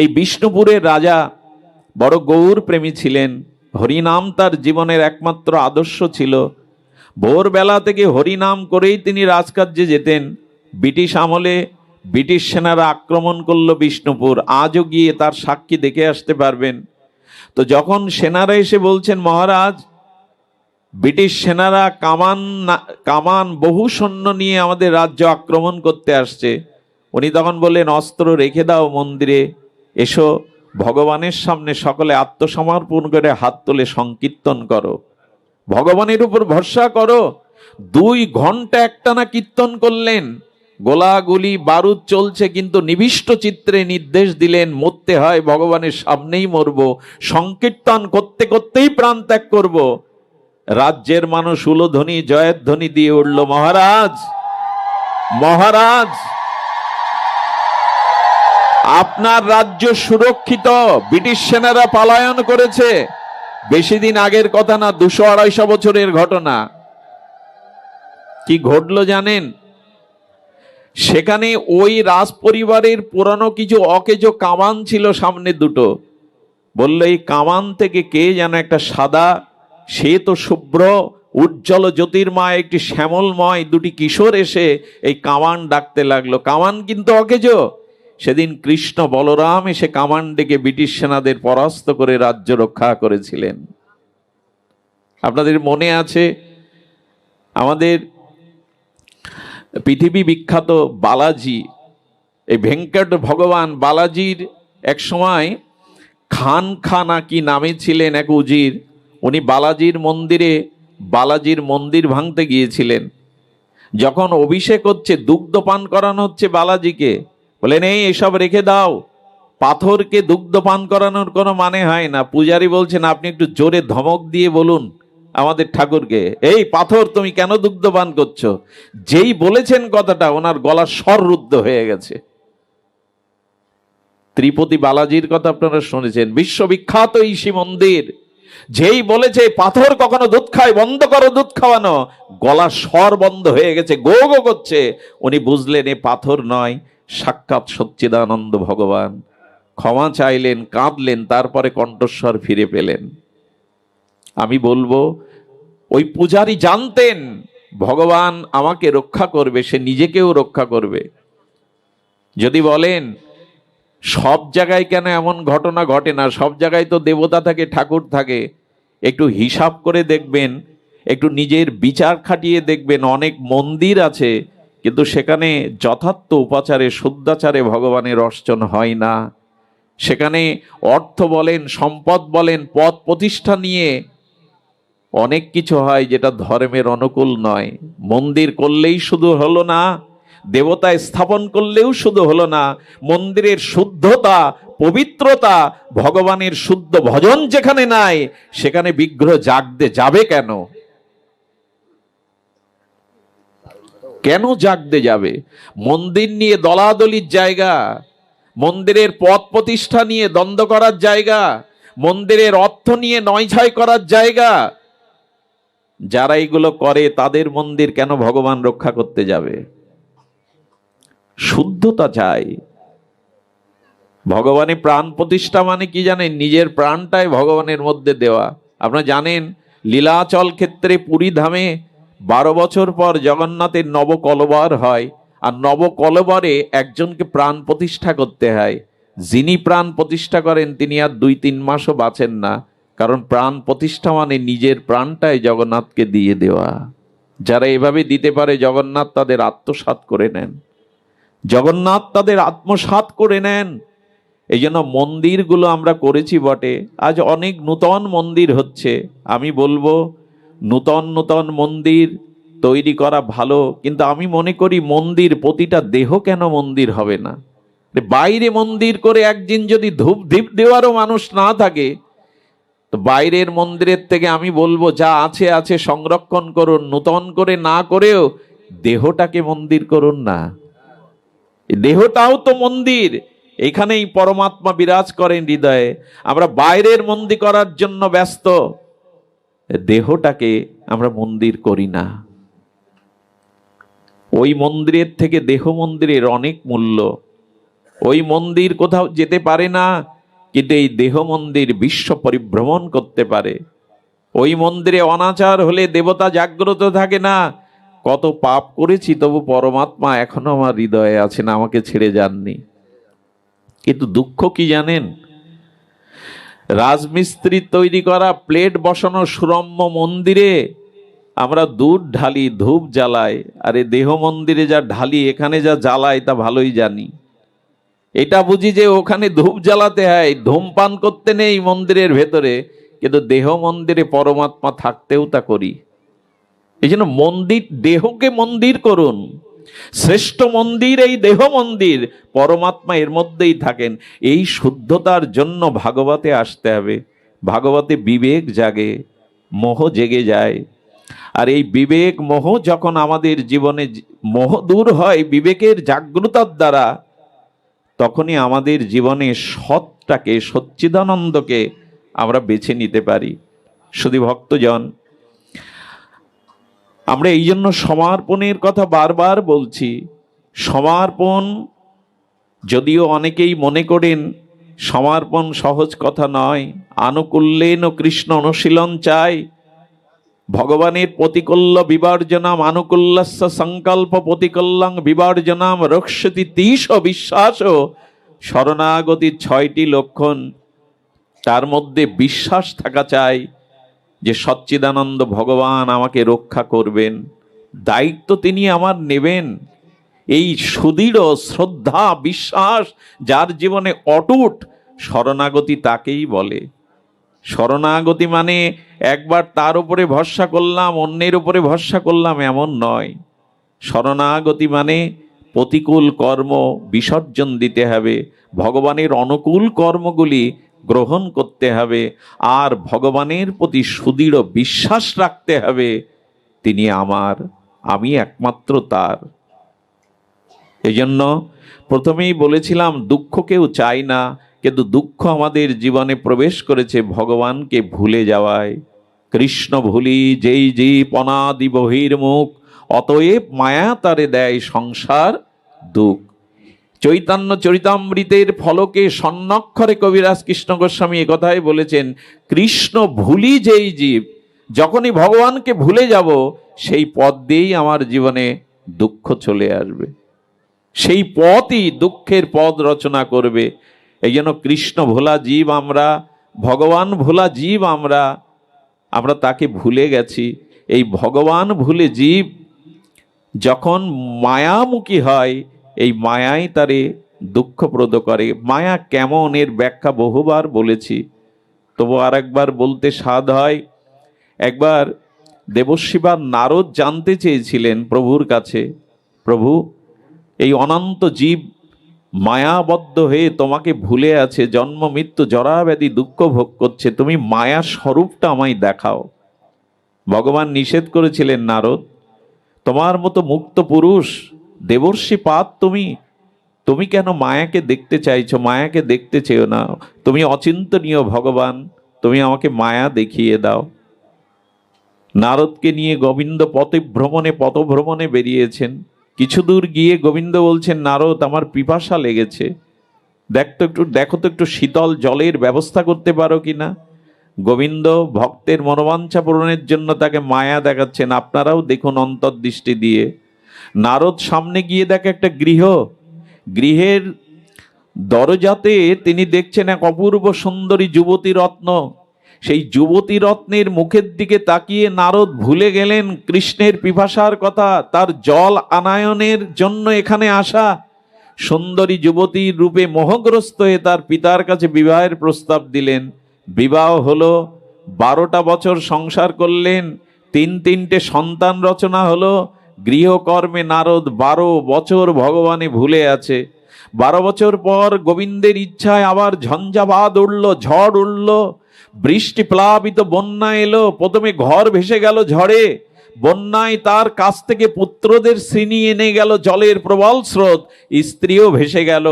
এই বিষ্ণুপুরের রাজা বড় গৌর প্রেমী ছিলেন। হরিনাম তার জীবনের একমাত্র আদর্শ ছিল। ভোরবেলা থেকে হরিনাম করেই তিনি রাজকার্যে যেতেন। ব্রিটিশ আমলে ব্রিটিশ সেনারা আক্রমণ করল বিষ্ণুপুর। আজও গিয়ে তার সাক্ষী দেখে আসতে পারবেন। তো যখন সেনারা এসে বলছেন, মহারাজ, ব্রিটিশ সেনারা কামান কামান বহু সৈন্য নিয়ে আমাদের রাজ্য আক্রমণ করতে আসছে। উনি তখন বললেন, অস্ত্র রেখে দাও মন্দিরে। এসো, ভগবানের সামনে সকলে আত্মসমর্পণ করে হাত তুলে সংকীর্তন করো। ভগবানের উপর ভরসা করো। দুই ঘণ্টা একটানা কীর্তন করলেন। গোলাগুলি, বারুদ চলছে, কিন্তু নিবিষ্ট চিত্রে নির্দেশ দিলেন, মরতে হয়, ভগবানের সামনেই মরব। সংকীর্তন করতে করতেই প্রাণ ত্যাগ করব। রাজ্যের মানুষ উলোধ্বনি জয়ধ্বনি দিয়ে উঠল, মহারাজ! মহারাজ! আপনার রাজ্য সুরক্ষিত, ব্রিটিশ সেনারা পালায়ন করেছে। বেশি দিন আগের কথা না, দুশো আড়াইশো বছরের ঘটনা। কি ঘটলো জানেন? সেখানে ওই রাজ পরিবারের পুরানো কিছু অকেজো কামান ছিল সামনে দুটো। বলল, এই কামান থেকে কে যেন একটা সাদা, সে তো শুভ্র, উজ্জ্বল জ্যোতির্ময়, একটি শ্যামলময় দুটি কিশোর এসে এই কামান ডাকতে লাগল। কামান কিন্তু অকেজো। সেদিন কৃষ্ণ বলরাম এসে কামান ডেকে ব্রিটিশ সেনাদের পরাস্ত করে রাজ্য রক্ষা করেছিলেন। আপনাদের মনে আছে, আমাদের পৃথিবী বিখ্যাত বালাজি, এই ভেঙ্কট ভগবান বালাজির এক সময় খান খানা কি নামে ছিলেন এক উজির, উনি বালাজির মন্দিরে, বালাজির মন্দির ভাঙতে গিয়েছিলেন। যখন অভিষেক হচ্ছে দুগ্ধ পান করানো হচ্ছে বালাজিকে বলেন এই এসব রেখে দাও। পাথরকে দুগ্ধ পান করানোর কোনো মানে হয় না। পূজারি বলছেন, আপনি একটু জোরে ধমক দিয়ে বলুন আমাদের ঠাকুরকে, এই পাথর, তুমি কেন দুগ্ধ পান করছ? যেই বলেছেন কথাটা, ওনার গলা স্বর রুদ্ধ হয়ে গেছে। ত্রিপতি বালাজির কথা আপনারা শুনেছেন, বিশ্ববিখ্যাত ইসি মন্দির। যেই বলেছে, পাথর কখনো দুধ খায়, বন্ধ করো দুধ খাওয়ানো। গলা স্বর বন্ধ হয়ে গেছে গো গো, করছে। উনি বুঝলেন, এ পাথর নয় সাক্ষাৎ সচ্চিদানন্দ ভগবান। ক্ষমা চাইলেন, কাঁদলেন, তারপরে কণ্ঠস্বর ফিরে পেলেন। আমি বলব, ওই পূজারি জানতেন, ভগবান আমাকে রক্ষা করবে, সে নিজেকেও রক্ষা করবে। যদি বলেন, সব জায়গায় কেন এমন ঘটনা ঘটে না? সব জায়গায় তো দেবতা থাকে, ঠাকুর থাকে। একটু হিসাব করে দেখবেন, একটু নিজের বিচার খাটিয়ে দেখবেন, অনেক মন্দির আছে কিন্তু সেখানে যথার্থ উপাচারে, শুদ্ধাচারে ভগবানের অর্চন হয় না। সেখানে অর্থ বলেন, সম্পদ বলেন পদ প্রতিষ্ঠা নিয়ে অনেক কিছু হয় যেটা ধর্মের অনুকূল নয়। মন্দির করলেই শুধু হলো না, দেবতায় স্থাপন করলেও শুধু হলো না, মন্দিরের শুদ্ধতা, পবিত্রতা, ভগবানের শুদ্ধ ভজন যেখানে নাই, সেখানে বিগ্রহ জাগতে যাবে কেন? কেন জাগতে যাবে? মন্দির নিয়ে দলাদলির জায়গা, মন্দিরের পথ প্রতিষ্ঠা নিয়ে দ্বন্দ্ব করার জায়গা, মন্দিরের অর্থ নিয়ে নয়ছয় করার জায়গা। যারা এগুলো করে, তাদের মন্দির কেন ভগবান রক্ষা করতে যাবে? শুদ্ধতা চাই। ভগবানের প্রাণ প্রতিষ্ঠা মানে কি জানেন? নিজের প্রাণটাই ভগবানের মধ্যে দেওয়া। আপনারা জানেন, লীলাচল ক্ষেত্রে পুরী ধামে বারো বছর পর জগন্নাথের নবকলবার হয়, আর নবকলবারে একজনকে প্রাণ প্রতিষ্ঠা করতে হয়। যিনি প্রাণ প্রতিষ্ঠা করেন, তিনি আর দুই তিন মাসও বাঁচেন না, কারণ প্রাণ প্রতিষ্ঠা মানে নিজের প্রাণটাই জগন্নাথকে দিয়ে দেওয়া। যারা এভাবে দিতে পারে, জগন্নাথ তাদের আত্মসাৎ করে নেন। জগন্নাথ তাদের আত্মসাৎ করে নেন। এই জন্য মন্দিরগুলো আমরা করেছি বটে। আজ অনেক নূতন মন্দির হচ্ছে। আমি বলব নূতন নূতন মন্দির তৈরি করা ভালো, কিন্তু আমি মনে করি মন্দির প্রতিটা দেহ কেন মন্দির হবে না? বাইরে মন্দির করে একদিন যদি ধূপ ধীপ দেওয়ারও মানুষ না থাকে, তো বাইরের মন্দিরের থেকে আমি বলব, যা আছে আছে, সংরক্ষণ করুন, নূতন করে না করেও দেহটাকে মন্দির করুন না। দেহটাও তো মন্দির, এখানেই পরমাত্মা বিরাজ করেন হৃদয়ে। আমরা বাইরের মন্দির করার জন্য ব্যস্ত। দেহটাকে আমরা মন্দির করি না। ওই মন্দিরের থেকে দেহ মন্দিরের অনেক মূল্য। ওই মন্দির কোথাও যেতে পারে না, কিন্তু এই দেহ মন্দির বিশ্ব পরিভ্রমণ করতে পারে। ওই মন্দিরে অনাচার হলে দেবতা জাগ্রত থাকে না। কত পাপ করেছি, তবু পরমাত্মা এখনও আমার হৃদয়ে আছেন আমাকে ছেড়ে যাননি। কিন্তু দুঃখ কি জানেন? রাজমিস্ত্রি তৈরি করা, প্লেট বসানো সুরম্য মন্দিরে আমরা দুধ ঢালি, ধূপ জ্বালাই। আর দেহ মন্দিরে যা ঢালি, এখানে যা জ্বালাই, তা ভালোই জানি। এটা বুঝি যে ওখানে ধূপ জ্বালাতে হয়, ধূমপান করতে নেই মন্দিরের ভেতরে, কিন্তু দেহ মন্দিরে পরমাত্মা থাকতেও তা করি। এই জন্য মন্দির, দেহকে মন্দির করুন। শ্রেষ্ঠ মন্দির, এই দেহ মন্দির, পরমাত্মা এর মধ্যেই থাকেন। এই শুদ্ধতার জন্য ভাগবতে আসতে হবে। ভাগবতে বিবেক জাগে, মোহ জেগে যায়। আর এই বিবেক, মোহ যখন আমাদের জীবনে মোহ দূর হয় বিবেকের জাগ্রতার দ্বারা, তখনই আমাদের জীবনে সৎটাকে, সচ্চিদানন্দকে আমরা বেছে নিতে পারি। শুধু ভক্তজন আমরা এই জন্য সমর্পণের কথা বারবার বলছি। সমর্পণ যদিও অনেকেই মনে করেন সমর্পণ সহজ কথা নয়। আনুকূল্যেন কৃষ্ণ অনুশীলন চাই। ভগবানের প্রতিকূল্য বিবর্জনাম আনুকূল্যস্য সংকল্প প্রতিকল্যাং বিবর্জনাম রক্ষতি তিস বিশ্বাস শরণাগতির ছয়টি লক্ষণ। তার মধ্যে বিশ্বাস থাকা চাই। যে সচ্চিদানন্দ ভগবান আমাকে রক্ষা করবেন, দায়িত্ব তিনি আমার নেবেন। এই সুদৃঢ় শ্রদ্ধা, বিশ্বাস যার জীবনে অটুট, শরণাগতি তাকেই বলে। শরণাগতি মানে একবার তার উপরে ভরসা করলাম, অন্যের উপরে ভরসা করলাম, এমন নয়। শরণাগতি মানে প্রতিকূল কর্ম বিসর্জন দিতে হবে। ভগবানের অনুকূল কর্মগুলি গ্রহণ করতে হবে, আর ভগবানের প্রতি সুদৃঢ় বিশ্বাস রাখতে হবে। তিনি আমার, আমি একমাত্র তার। এই জন্য প্রথমেই বলেছিলাম, দুঃখ কেউ চাই না, কিন্তু দুঃখ আমাদের জীবনে প্রবেশ করেছে ভগবানকে ভুলে যাওয়ায়। কৃষ্ণ ভুলি, যেই জীব অনাদি বহির্মুখ, অতএব মায়া তারে দেয়, সংসার দুঃখ। চৈতন্য চরিতামৃতের ফলকে স্বর্ণাক্ষরে কবিরাজ কৃষ্ণ গোস্বামী এ কথাই বলেছেন, কৃষ্ণ ভুলি যেই জীব, যখনই ভগবানকে ভুলে যাব, সেই পথ দিয়েই আমার জীবনে দুঃখ চলে আসবে। সেই পথই দুঃখের পথ রচনা করবে। এই জন্য কৃষ্ণ ভোলা জীব আমরা, ভগবান ভোলা জীব আমরা আমরা তাকে ভুলে গেছি। এই ভগবান ভুলে জীব যখন মায়ামুখী হয় এই মায়াই তারে দুঃখপ্রদ করে। মায়া কেমন এর ব্যাখ্যা বহুবার বলেছি। তবু আর একবার বলতে স্বাদ হয়। একবার দেবশিবা নারদ জানতে চেয়েছিলেন প্রভুর কাছে, প্রভু, এই অনন্ত জীব মায়াবদ্ধ হয়ে তোমাকে ভুলে আছে, জন্ম, মৃত্যু জরাব্যাধি দুঃখ ভোগ করছে, তুমি মায়ার স্বরূপটা আমায় দেখাও। ভগবান নিষেধ করেছিলেন নারদ, তোমার মতো মুক্ত পুরুষ দেবর্ষি পাত তুমি তুমি কেন মায়াকে দেখতে চাইছো? মায়াকে দেখতে চেও না। তুমি অচিন্তনীয় ভগবান। তুমি আমাকে মায়া দেখিয়ে দাও। নারদকে নিয়ে গোবিন্দ পথভ্রমণে পথভ্রমণে বেরিয়েছেন। কিছু দূর গিয়ে গোবিন্দ বলছেন, নারদ, আমার পিপাসা লেগেছে। দেখ তো একটু, দেখো তো একটু শীতল জলের ব্যবস্থা করতে পারো কি না? গোবিন্দ ভক্তের মনোবাঞ্ছা পূরণের জন্য তাকে মায়া দেখাচ্ছেন। আপনারাও দেখুন অন্তর্দৃষ্টি দিয়ে। নারদ সামনে গিয়ে দেখে একটা গৃহ। গৃহের দরজাতে তিনি দেখছেন এক অপূর্ব সুন্দরী যুবতী রত্ন। সেই যুবতী রত্নের মুখের দিকে তাকিয়ে নারদ ভুলে গেলেন কৃষ্ণের পিপাসার কথা, তার জল আনায়নের জন্য এখানে আসা। সুন্দরী যুবতীর রূপে মোহগ্রস্ত হয়ে তার পিতার কাছে বিবাহের প্রস্তাব দিলেন। বিবাহ হলো, বারোটা বছর সংসার করলেন, তিন তিনটে সন্তান রচনা হলো গৃহকর্মে নারদ বারো বছর ভগবানে ভুলে আছে। বারো বছর পর গোবিন্দের ইচ্ছায় আবার ঝঞ্ঝাবাদ উঠল ঝড় উঠল বৃষ্টি প্লাবিত বন্যা এলো, প্রথমে ঘর ভেসে গেল ঝড়ে। বন্যায় তার কাছ থেকে পুত্রদের শ্রেণি এনে গেল জলের প্রবল স্রোত, স্ত্রীও ভেসে গেল।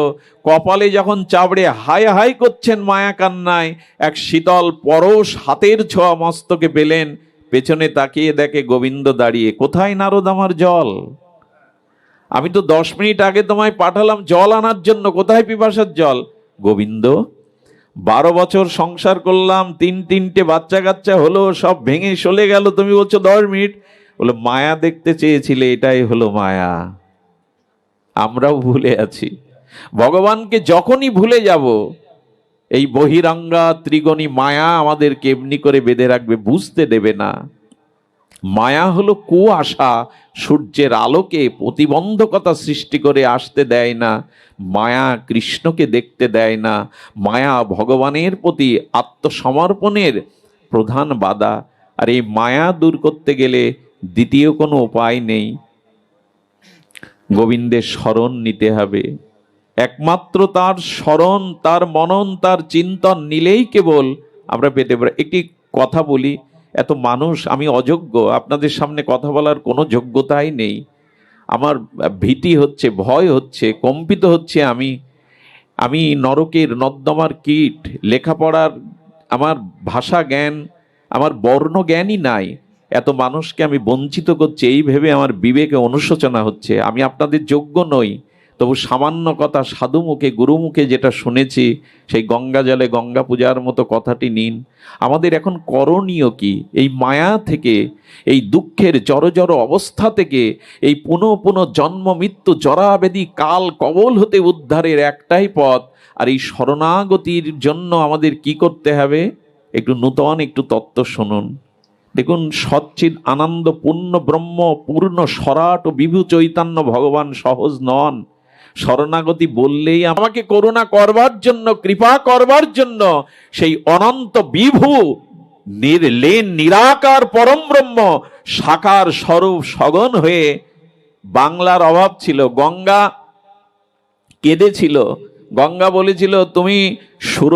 কপালে যখন চাবড়ে হায় হায় করছেন মায়া কান্নায় এক শীতল পরশ হাতের ছোঁয়া মস্তকে পেলেন। পেছনে তাকিয়ে দেখে গোবিন্দ দাঁড়িয়ে, কোথায় নারদ আমার জল? আমি তো দশ মিনিট আগে তোমায় পাঠালাম জল আনার জন্য, কোথায় পিপাসার জল? গোবিন্দ, বারো বছর সংসার করলাম, তিন তিনটে বাচ্চা কাচ্চা হলো, সব ভেঙে চলে গেল, তুমি বলছো দশ মিনিট? বলে, মায়া দেখতে চেয়েছিলে, এটাই হলো মায়া। আমরাও ভুলে আছি। ভগবানকে যখনই ভুলে যাব এই বহিরাঙ্গা ত্রিগণী মায়া আমাদেরকে এমনি করে বেঁধে রাখবে, বুঝতে দেবে না। মায়া হলো কুয়াশা, সূর্যের আলোকে প্রতিবন্ধকতা সৃষ্টি করে আসতে দেয় না, মায়া কৃষ্ণকে দেখতে দেয় না, মায়া ভগবানের প্রতি আত্মসমর্পণের প্রধান বাধা। আর এই মায়া দূর করতে গেলে দ্বিতীয় কোনো উপায় নেই। গোবিন্দের স্মরণ নিতে হবে। একমাত্র তার স্মরণ, তার মনন, তার চিন্তন নিলেই কেবল আমরা পেতে পারি। একটি কথা বলি, এত মানুষ, আমি অযোগ্য, আপনাদের সামনে কথা বলার কোনো যোগ্যতাই নেই। আমার ভীতি হচ্ছে, ভয় হচ্ছে, কম্পিত হচ্ছে আমি। আমি নরকের নর্দমার কীট, লেখাপড়ার আমার ভাষা জ্ঞান, আমার বর্ণ জ্ঞানই নাই। এত মানুষকে আমি বঞ্চিত করছি, এই ভেবে আমার বিবেকে অনুশোচনা হচ্ছে। আমি আপনাদের যোগ্য নই। তবু সামান্য কথা সাধু মুখে গুরু মুখে যেটা শুনেছি, সেই গঙ্গা জলে গঙ্গা পূজার মতো কথাটি নিন। আমাদের এখন করণীয় কি? এই মায়া থেকে, এই দুঃখের জড় জড় অবস্থা থেকে, এই পুনঃ পুনঃ জন্ম, মৃত্যু, জরাবেদি, কাল, কবল হতে উদ্ধারের একটাই পথ। আর এই শরণাগতির জন্য আমাদের কি করতে হবে? একটু নূতন, একটু তত্ত্ব শুনুন। দেখুন সচ্চিদ আনন্দ, পূর্ণ ব্রহ্ম, পূর্ণ সরাট ও বিভু চৈতন্য ভগবান সহজ নন। শরণাগতি বললেই আমাকে করুণা করবার জন্য, কৃপা করবার জন্য সেই অনন্ত বিভু, নির্লেন, নিরাকার পরম ব্রহ্ম সাকার স্বরূপ সগন হয়ে বাংলার অভাব ছিল। গঙ্গা কেঁদেছিল। গঙ্গা বলেছিল, তুমি সুর,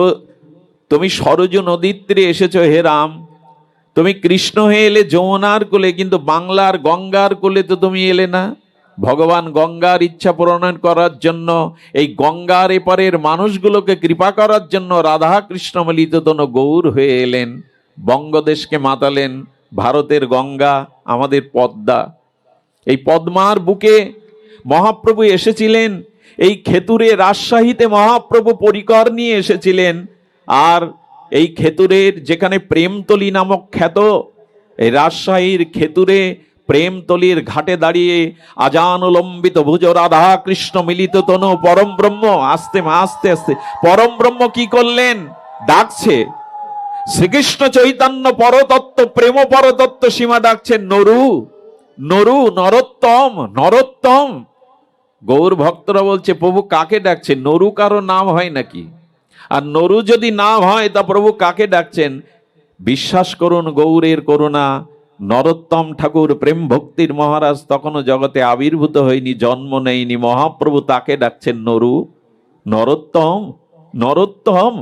তুমি সরজ নদীর তীরে এসেছ হে রাম। তুমি কৃষ্ণ হয়ে এলে যমুনার কোলে, কিন্তু বাংলার গঙ্গার কোলে তো তুমি এলে না। ভগবান গঙ্গার ইচ্ছা পূরণ করার জন্য, এই গঙ্গার এপারের মানুষগুলোকে কৃপা করার জন্য রাধা কৃষ্ণ মিলিত তনু গৌর হয়ে এলেন। বঙ্গদেশকে মাতালেন, ভারতের গঙ্গা, আমাদের পদ্মা। এই পদ্মার বুকে মহাপ্রভু এসেছিলেন, এই খেতুরে রাজশাহীতে মহাপ্রভু পরিকর নিয়ে এসেছিলেন, আর এই খেতুরের যেখানে প্রেমতলি নামক খ্যাত, এই রাজশাহীর খেতুরে প্রেমতলির ঘাটে দাঁড়িয়ে আজানুলম্বিত ভুজ রাধা কৃষ্ণ মিলিত তনু পরম ব্রহ্ম, আস্তে মা, আস্তে আস্তে। পরম ব্রহ্ম কি করলেন? ডাকছে। শ্রীকৃষ্ণ চৈতন্য পরতত্ত্ব, প্রেম পরতত্ত্ব সীমা ডাকছেন, নরু নরু, নরোত্তম নরোত্তম। গৌর ভক্তরা বলছে, প্রভু কাকে ডাকছে নরু কারও নাম হয় নাকি? আর নরু যদি নাম হয়, তা প্রভু কাকে ডাকছেন? বিশ্বাস করুন, গৌরের করুণা। নরোত্তম ঠাকুর প্রেম ভক্তির মহারাজ তখনও জগতে আবির্ভূত হয়নি, জন্ম নেয়নি। মহাপ্রভু তাকে ডাকছেন, নরু, নরোত্তম নরোত্তম।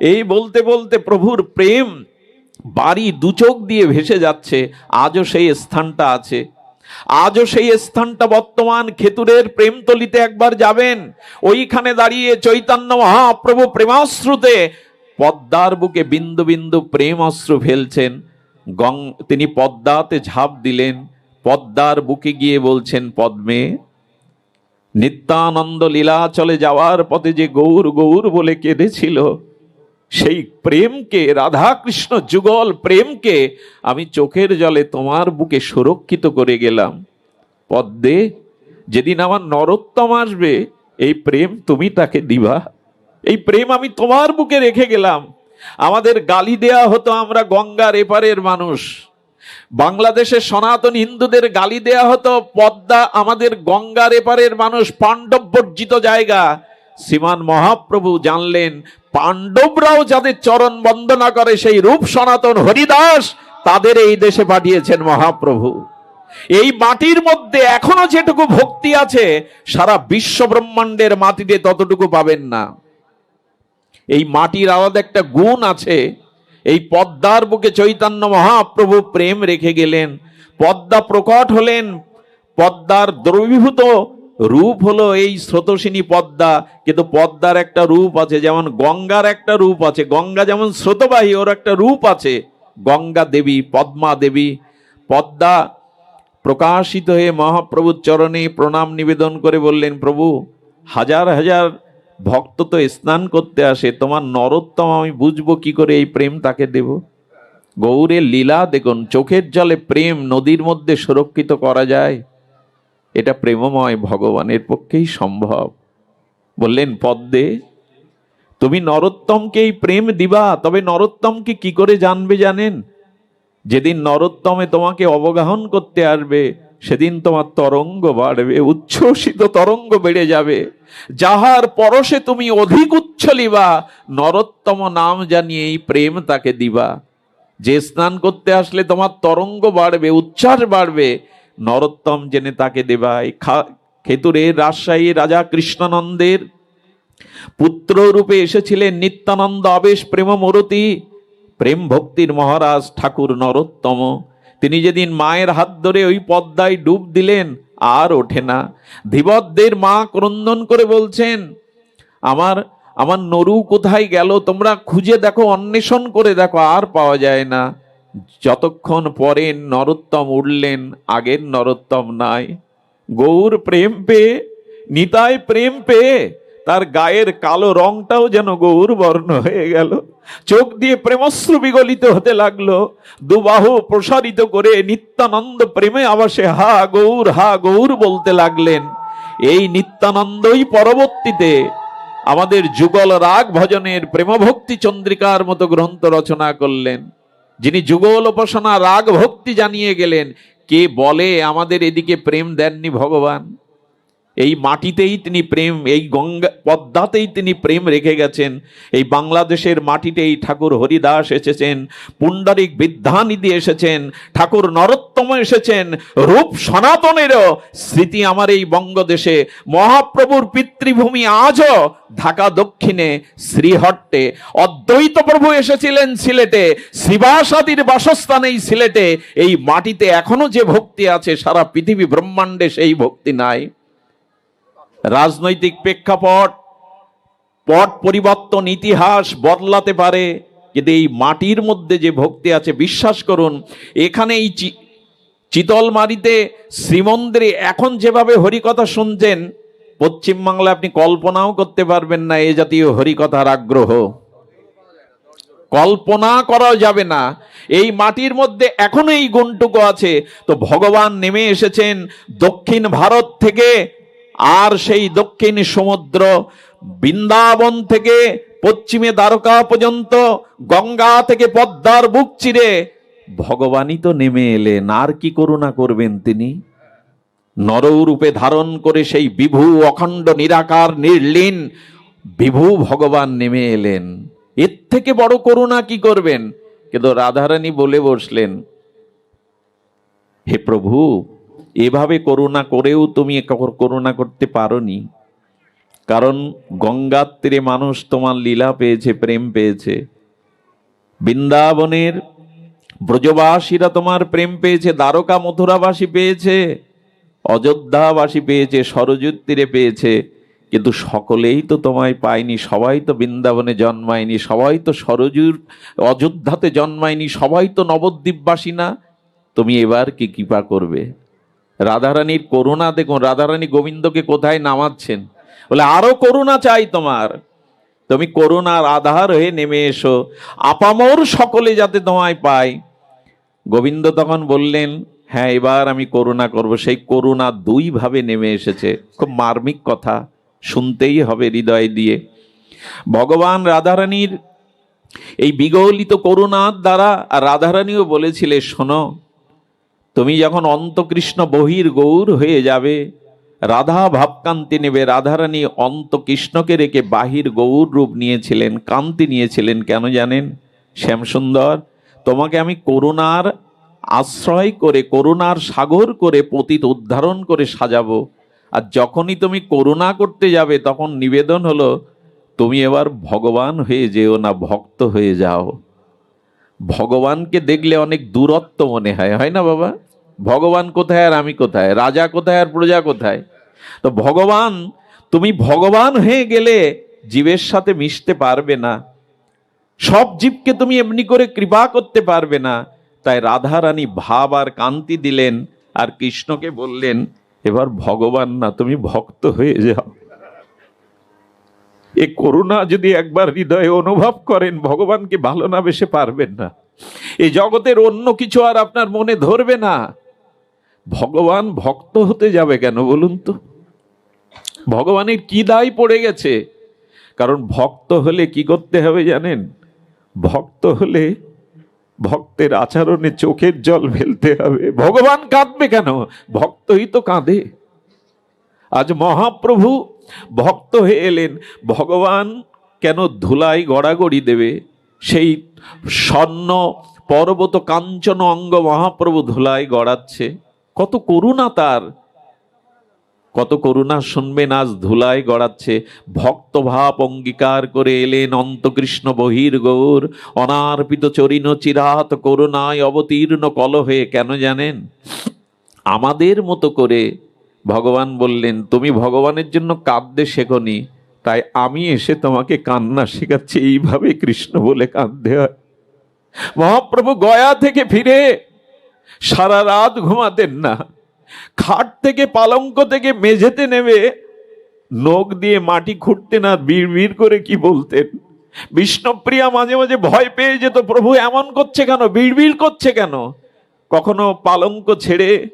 এই বলতে বলতে প্রভুর প্রেম বাড়ি দুচোখ দিয়ে ভেসে যাচ্ছে, আজও সেই স্থানটা আছে। আজও সেই স্থানটা বর্তমান খেতুরের প্রেমতলিতে একবার যাবেন। ওইখানে দাঁড়িয়ে চৈতন্য মহাপ্রভু প্রেমাশ্রুতে পদ্মার বুকে বিন্দু বিন্দু প্রেম অশ্রু ফেলছেন। গং, তিনি পদ্মাতে ঝাঁপ দিলেন, পদ্মার বুকে গিয়ে বলছেন, পদ্মে, নিত্যানন্দ লীলা চলে যাওয়ার পথে যে গৌর গৌর বলে কেঁদেছিল, সেই প্রেমকে রাধা কৃষ্ণ যুগল প্রেমকে আমি চোখের জলে তোমার বুকে সুরক্ষিত করে গেলাম। পদ্মে, যেদিন আমার নরোত্তম আসবে, এই প্রেম তুমি তাকে দিবা। এই প্রেম আমি তোমার বুকে রেখে গেলাম। আমাদের গালি দেয়া হতো আমরা গঙ্গার এপারের মানুষ। বাংলাদেশের সনাতন হিন্দুদের গালি দেয়া হতো, পদ্মা আমাদের গঙ্গার এপারের মানুষ পাণ্ডব বর্জিত জায়গা। শ্রীমান মহাপ্রভু জানলেন, পাণ্ডবরাও যাদের চরণ বন্দনা করে, সেই রূপ সনাতন হরিদাস তাদের এই দেশে পাঠিয়েছেন মহাপ্রভু। এই মাটির মধ্যে এখনও যেটুকু ভক্তি আছে, সারা বিশ্ব ব্রহ্মাণ্ডের মাটিতে ততটুকু পাবেন না। এই মাটির আলাদা একটা গুণ আছে। এই পদ্মার বুকে চৈতন্য মহাপ্রভু প্রেম রেখে গেলেন। পদ্মা প্রকট হলেন। পদ্মার দ্রবীভূত রূপ হলো এই স্রোতসিনী পদ্মা। কিন্তু পদ্মার একটা রূপ আছে, যেমন গঙ্গার একটা রূপ আছে। গঙ্গা যেমন স্রোতবাহী, ওর একটা রূপ আছে। গঙ্গা দেবী, পদ্মা দেবী। পদ্মা প্রকাশিত হয়ে মহাপ্রভুর চরণে প্রণাম নিবেদন করে বললেন, প্রভু, হাজার হাজার ভক্ত তো স্নান করতে আসে, তোমার নরোত্তম আমি বুঝব কি করে এই প্রেম তাকে দেব? গৌরের লীলা দেখুন, চোখের জলে প্রেম নদীর মধ্যে সুরক্ষিত করা যায়। এটা প্রেমময় ভগবানের পক্ষেই সম্ভব। বললেন, পদ্মে, তুমি নরোত্তমকে এই প্রেম দিবা, তবে নরোত্তমকে কি করে জানবে জানেন? যেদিন নরোত্তমে তোমাকে অবগাহন করতে আসবে সেদিন তোমার তরঙ্গ বাড়বে, উচ্ছ্বসিত তরঙ্গ বেড়ে যাবে। যাহার পরশে তুমি অধিক উচ্ছলিবা নরোত্তম নাম জানিয়ে এই প্রেম তাকে দিবা। যে স্নান করতে আসলে তোমার তরঙ্গ বাড়বে, উচ্ছ্বাস বাড়বে, নরোত্তম জেনে তাকে দেবা। এই খা- খেতুরে রাজশাহী রাজা কৃষ্ণানন্দের পুত্র রূপে এসেছিলেন নিত্যানন্দ আবেশ প্রেম মরতি। প্রেম ভক্তির মহারাজ ঠাকুর নরোত্তম। তিনি যেদিন মায়ের হাত ধরে ওই পদ্মায় ডুব দিলেন, আর ওঠে না। ধীবদ্দের মা ক্রন্দন করে বলছেন, আমার আমার নরু কোথায় গেল? তোমরা খুঁজে দেখো, অন্বেষণ করে দেখো, আর পাওয়া যায় না। যতক্ষণ পরে নরোত্তম উঠলেন, আগের নরোত্তম নাই। গৌর প্রেম পেয়ে, নিতাই প্রেম পেয়ে তার গায়ের কালো রংটাও যেন গৌর বর্ণ হয়ে গেল। চোখ দিয়ে প্রেমশ্রু বিগলিত হতে লাগল। দুবাহু প্রসারিত করে নিত্যানন্দ প্রেমে আবাসে হা গৌর হা গৌর বলতে লাগলেন। এই নিত্যানন্দই পরবর্তীতে আমাদের যুগল রাগ ভজনের প্রেমভক্তি চন্দ্রিকার মতো গ্রন্থ রচনা করলেন। যিনি যুগল উপাসনা রাগ ভক্তি জানিয়ে গেলেন, কে বলে আমাদের এদিকে প্রেম দেননি ভগবান? এই মাটিতেই তিনি প্রেম, এই গঙ্গা পদ্মাতেই তিনি প্রেম রেখে গেছেন। এই বাংলাদেশের মাটিতেই ঠাকুর হরিদাস এসেছেন, পুণ্ডরিক বিদ্যানিধি এসেছেন, ঠাকুর নরোত্তম এসেছেন, রূপ সনাতনেরও স্মৃতি আমার এই বঙ্গদেশে। মহাপ্রভুর পিতৃভূমি আজও ঢাকা দক্ষিণে, শ্রীহট্টে। অদ্বৈত প্রভু এসেছিলেন সিলেটে শিবাসাদির বাসস্থান এই সিলেটে। এই মাটিতে এখনও যে ভক্তি আছে, সারা পৃথিবী ব্রহ্মাণ্ডে সেই ভক্তি নাই। রাজনৈতিক প্রেক্ষাপট, পট পরিবর্তন ইতিহাস বদলাতে পারে। কিন্তু এই মাটির মধ্যে যে ভক্তি আছে, বিশ্বাস করুন এখানে এই চিতলমারিতে শ্রীমন্দিরে এখন যেভাবে হরিকথা শুনছেন, পশ্চিমবাংলায় আপনি কল্পনাও করতে পারবেন না এ জাতীয় হরিকথার আগ্রহ। কল্পনা করা যাবে না। এই মাটির মধ্যে এখনও এই গুণটুকু আছে। তো ভগবান নেমে এসেছেন দক্ষিণ ভারত থেকে আর সেই দক্ষিণ সমুদ্র বৃন্দাবন থেকে পশ্চিমে দ্বারকা পর্যন্ত, গঙ্গা থেকে পদ্মার বুক চিরে ভগবানই তো নেমে এলেন। আর কি করুণা করবেন তিনি? নররূপে ধারণ করে সেই বিভু অখণ্ড, নিরাকার, নির্লীন বিভু ভগবান নেমে এলেন। এর থেকে বড় করুণা কি করবেন? কিন্তু রাধারানী বলে বসলেন, হে প্রভু এভাবে করুণা করেও তুমি করুণা করতে পারোনি। কারণ গঙ্গার তীরে মানুষ তোমার লীলা পেয়েছে, প্রেম পেয়েছে। বৃন্দাবনের ব্রজবাসীরা তোমার প্রেম পেয়েছে, দ্বারকা মথুরাবাসী পেয়েছে, অযোধ্যাবাসী পেয়েছে সরযুর তীরে পেয়েছে। কিন্তু সকলেই তো তোমায় পায়নি, সবাই তো বৃন্দাবনে জন্মায়নি, সবাই তো সরজুর অযোধ্যাতে জন্মায়নি, সবাই তো নবদ্বীপবাসী না। তুমি এবার কি কৃপা করবে? রাধারানীর করুণা দেখুন, রাধারানী গোবিন্দকে কোথায় নামাচ্ছেন? বলে, আরও করুণা চাই তোমার। তুমি করুণার আধার হয়ে নেমে এসো। আপামর সকলে যাতে তোমায় পায়। গোবিন্দ তখন বললেন হ্যাঁ এবার আমি করুণা করব। সেই করুণা দুই ভাবে নেমে এসেছে। খুব মার্মিক কথা, শুনতেই হবে হৃদয় দিয়ে। ভগবান রাধারানীর এই বিগলিত করুণার দ্বারা, আর রাধারানীও বলেছিলে শোনো তুমি যখন অন্তকৃষ্ণ বহির গৌর হয়ে যাবে, রাধা ভাবকান্তি নেবে, রাধারানী অন্ত কৃষ্ণকে রেখে বাহির গৌর রূপ নিয়েছিলেন, কান্তি নিয়েছিলেন কেন জানেন? শ্যামসুন্দর, তোমাকে আমি করুণার আশ্রয় করে, করুণার সাগর করে পতিত উদ্ধারণ করে সাজাবো। আর যখনই তুমি করুণা করতে যাবে, তখন নিবেদন হলো, তুমি এবার ভগবান হয়ে যেও না, ভক্ত হয়ে যাও। ভগবানকে দেখলে অনেক দূরত্ব মনে হয় হয় না বাবা? ভগবান কোথায় আর আমি কোথায়? রাজা কোথায় আর প্রজা কোথায়? তো ভগবান, তুমি ভগবান হয়ে গেলে জীবের সাথে মিশতে পারবে না। সব জীবকে তুমি এমনি করে কৃপা করতে পারবে না। তাই রাধারানী ভাব আর কান্তি দিলেন আর কৃষ্ণকে বললেন, এবার ভগবান না, তুমি ভক্ত হয়ে যাও। এ করুণা যদি একবার হৃদয়ে অনুভব করেন ভগবানকে ভালো না বেশে পারবেন না? এই জগতের অন্য কিছু আর আপনার মনে ধরবে না। ভগবান ভক্ত হতে যাবে কেন বলুন তো? ভগবানের কি দায় পড়ে গেছে? কারণ ভক্ত হলে কি করতে হবে জানেন? ভক্ত হলে ভক্তের আচরণে চোখের জল ফেলতে হবে। ভগবান কাঁদবে কেন? ভক্তই তো কাঁদে। আজ মহাপ্রভু ভক্ত হয়ে এলেন, ভগবান কেন ধুলাই গড়াগড়ি দেবে? সেই স্বর্ণ পর্বত কাঞ্চন অঙ্গ মহাপ্রভু ধুলাই গড়াচ্ছে। কত করুণা তার। কত করুণা শুনবেন আজ ধুলাই গড়াচ্ছে। ভক্তভাব অঙ্গীকার করে এলেন অন্তকৃষ্ণ বহির গৌর অনার্পিত চরিন চিরাত করুণায় অবতীর্ণ কলহে, কেন জানেন? আমাদের মতো করে ভগবান বললেন, তুমি ভগবানের জন্য কাঁদতে শেখনি, তাই আমি এসে তোমাকে কান্না শেখাচ্ছি। এইভাবে কৃষ্ণ বলে কাঁদতে হয়। মহাপ্রভু গয়া থেকে ফিরে সারা রাত ঘুমাতেন না। খাট থেকে পালঙ্ক থেকে মেঝেতে নেমে নখ দিয়ে মাটি খুঁড়তেন আর বিড় করে কি বলতেন? বিষ্ণুপ্রিয়া মাঝে মাঝে ভয় পেয়ে যেত, প্রভু, এমন করছে কেন? বিড় করছে কেন? কখনো পালঙ্ক ছেড়ে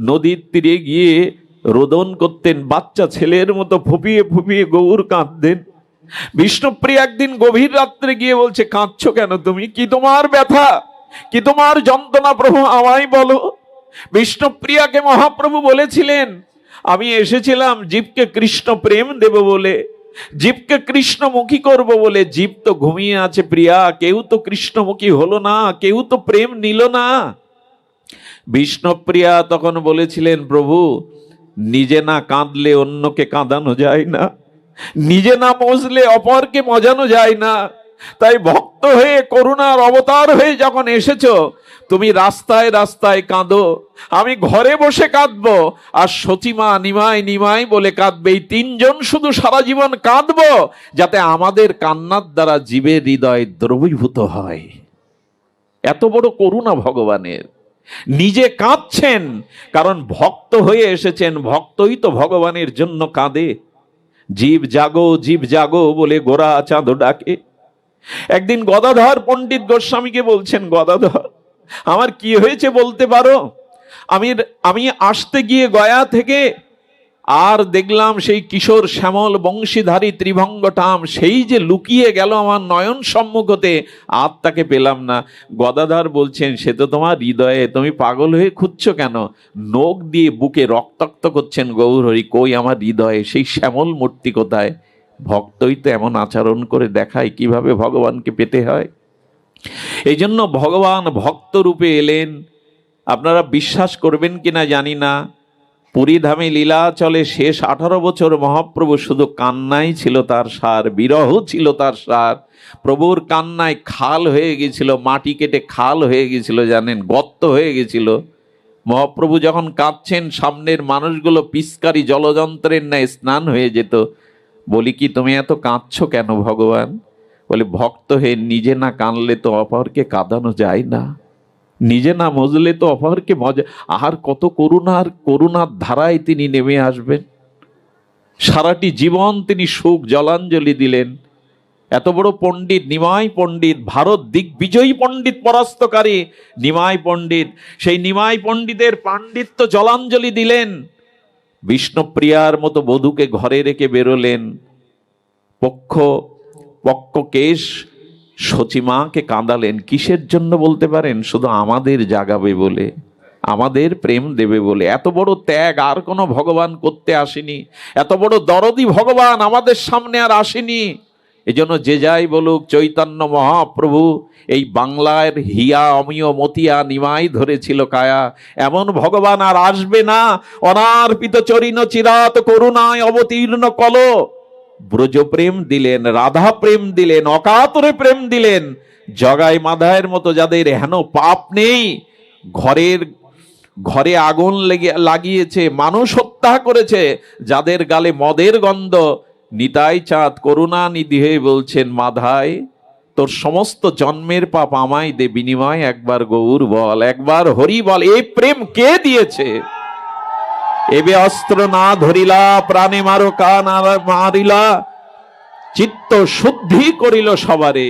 নদীর তীরে গিয়ে রোদন করতেন, বাচ্চা ছেলের মতো ফুপিয়ে ফুপিয়ে গৌর কাঁদতেন। বিষ্ণুপ্রিয়া একদিন গভীর রাত্রে গিয়ে বলছে, কাঁদছো কেন তুমি? কি তোমার ব্যথা? কি তোমার যন্ত্রণা প্রভু? আমায় বলো। বিষ্ণুপ্রিয়াকে মহাপ্রভু বলেছিলেন, আমি এসেছিলাম জীবকে কৃষ্ণ প্রেম দেব বলে, জীবকে কৃষ্ণমুখী করব বলে। জীব তো ঘুমিয়ে আছে প্রিয়া, কেউ তো কৃষ্ণমুখী হলো না, কেউ তো প্রেম নিল না। বিষ্ণুপ্রিয়া তখন বলেছিলেন, প্রভু নিজে না কাঁদলে অন্যকে কাঁদানো যায় না। নিজে না মজলে অপরকে মজানো যায় না। তাই ভক্ত হয়ে, করুণার অবতার হয়ে যখন এসেছ, তুমি রাস্তায় রাস্তায় কাঁদো। আমি ঘরে বসে কাঁদবো আর সচিমা নিমাই নিমাই বলে কাঁদবে। এই তিনজন শুধু সারা জীবন কাঁদবো যাতে আমাদের কান্নার দ্বারা জীবের হৃদয় দ্রবীভূত হয়। এত বড় করুণা ভগবানের। নিজে কাঁদছেন, কারণ ভক্ত হয়ে এসেছেন, ভক্তই তো ভগবানের জন্য কাঁদে। জীব জাগো জীব জাগো বলে গোরা চাঁদ ডাকে। একদিন গদাধর পণ্ডিত গোস্বামীকে বলছেন, গদাধর, আমার কি হয়েছে বলতে পারো? আমি আমি আসতে গিয়ে গয়া থেকে আর দেখলাম সেই কিশোর শ্যামল বংশীধারী ত্রিভঙ্গটাম, সেই যে লুকিয়ে গেল আমার নয়ন সম্মুখতে আর তাকে পেলাম না। গদাধর বলছেন, সে তো তোমার হৃদয়ে, তুমি পাগল হয়ে খুঁজছো কেন? নখ দিয়ে বুকে রক্তাক্ত করছেন গৌরহরি, কই আমার হৃদয়ে? সেই শ্যামল মূর্তি কোথায়? ভক্তই তো এমন আচরণ করে দেখায়, কীভাবে ভগবানকে পেতে হয়? এই জন্য ভগবান ভক্ত রূপে এলেন। আপনারা বিশ্বাস করবেন কিনা জানি না। পুরীধামে লীলা চলে শেষ আঠারো বছর। মহাপ্রভু শুধু কান্নাই ছিল তার সার, বিরহ ছিল তার সার। প্রভুর কান্নায় খাল হয়ে গেছিল, মাটি কেটে খাল হয়ে গেছিল, জানেন, গর্ত হয়ে গেছিল। মহাপ্রভু যখন কাঁদছেন, সামনের মানুষগুলো পিস্কারি জলযন্ত্রের ন্যায় স্নান হয়ে যেত। বলি, কি তুমি এত কাঁদছ কেন ভগবান? বলে, ভক্ত হয়ে নিজে না কানলে তো অপরকে কাঁদানো যায় না। নিজে না মজলে তো অপরকে মজা? আর কত করুণার করুণার ধারায় তিনি নেমে আসবেন। সারাটি জীবন তিনি সুখ, জলাঞ্জলি দিলেন। এত বড় পণ্ডিত, নিমাই পণ্ডিত, ভারত দিগ্বিজয়ী পণ্ডিত, পরাস্তকারী নিমাই পণ্ডিত। সেই নিমাই পণ্ডিতের পাণ্ডিত্য জলাঞ্জলি দিলেন। বিষ্ণুপ্রিয়ার মতো বধূকে ঘরে রেখে বেরোলেন। পক্ষ পক্ষ কেশ সচিমাকে কাঁদালেন, কিসের জন্য বলতে পারেন? শুধু আমাদের জাগাবে বলে, আমাদের প্রেম দেবে বলে। এত বড় ত্যাগ আর কোনো ভগবান করতে আসেনি। এত বড় দরদি ভগবান আমাদের সামনে আর আসেনি। এজন্য যে যাই বলুক, চৈতন্য মহাপ্রভু, এই বাংলার হিয়া অমিয় মতিয়া নিমাই ধরেছিল কায়া। এমন ভগবান আর আসবে না। অনার্পিত চরিন চিরাত করুণায় অবতীর্ণ কল ব্রজ প্রেম দিলেন রাধা প্রেম দিলেন, অকাতরে প্রেম দিলেন। জগাই মাধায়ের মতো যাদের হেন পাপ নেই, ঘরের, ঘরে আগুন লেগে, লাগিয়েছে, মানুষ হত্যা করেছে, যাদের গালে মদের গন্ধ, নিতাই চাঁদ করুণা নিধি হয়ে বলছেন মাধায় তোর সমস্ত জন্মের পাপ আমায় দে, বিনিময় একবার গৌর বল, একবার হরি বল, এই প্রেম কে দিয়েছে? এবে অস্ত্র না ধরিলা প্রাণে মারো কান মারিলা চিত্ত শুদ্ধি করিল সবারে।